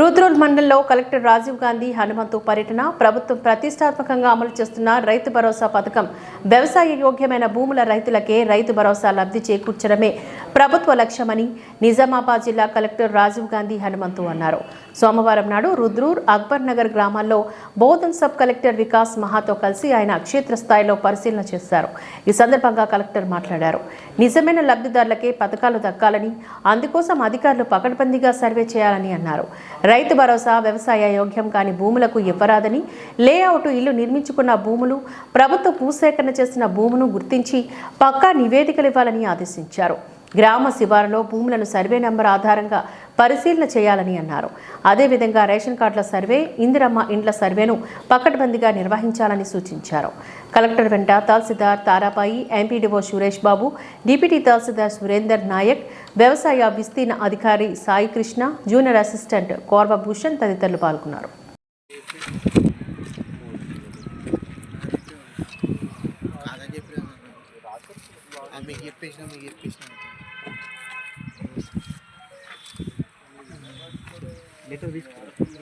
రూద్రూర్ మండలంలో కలెక్టర్ రాజీవ్ గాంధీ హనుమంతు పర్యటన ప్రభుత్వం ప్రతిష్టాత్మకంగా అమలు చేస్తున్న రైతు భరోసా పథకం వ్యవసాయ యోగ్యమైన భూముల రైతులకే రైతు భరోసా లబ్ధి చేకూర్చడమే. ప్రభుత్వ లక్ష్యమని నిజామాబాద్ జిల్లా కలెక్టర్ రాజీవ్ గాంధీ హనుమంతు అన్నారు. సోమవారం నాడు రుద్రూర్ అక్బర్ నగర్ గ్రామాల్లో బోధన్ సబ్ కలెక్టర్ వికాస్ మహాతో కలిసి ఆయన క్షేత్రస్థాయిలో పరిశీలన చేశారు. ఈ సందర్భంగా కలెక్టర్ మాట్లాడారు. నిజమైన లబ్ధిదారులకే పథకాలు దక్కాలని అందుకోసం అధికారులు పకడ్బందీగా సర్వే చేయాలని అన్నారు. రైతు భరోసా వ్యవసాయ యోగ్యం కాని భూములకు ఇవ్వరాదని లేఅవుట్ ఇల్లు నిర్మించుకున్న భూములు ప్రభుత్వ భూసేకరణ చేసిన భూమును గుర్తించి పక్కా నివేదికలు ఇవ్వాలని ఆదేశించారు. గ్రామ శివారులో భూములను సర్వే నెంబర్ ఆధారంగా పరిశీలన చేయాలని అన్నారు. అదేవిధంగా రేషన్ కార్డుల సర్వే ఇందిరమ్మ ఇండ్ల సర్వేను పకడ్బందీగా నిర్వహించాలని సూచించారు. కలెక్టర్ వెంట తహసీల్దార్ తారాబాయి ఎంపీడీఓ సురేష్ బాబు డిప్యూటీ తహసీల్దార్ సురేందర్ నాయక్ వ్యవసాయ విస్తీర్ణ అధికారి సాయి కృష్ణ జూనియర్ అసిస్టెంట్ కోర్వభూషణ్ తదితరులు పాల్గొన్నారు. మీకు చెప్పేసిన మీకు చెప్పేసిన. Letter biscuit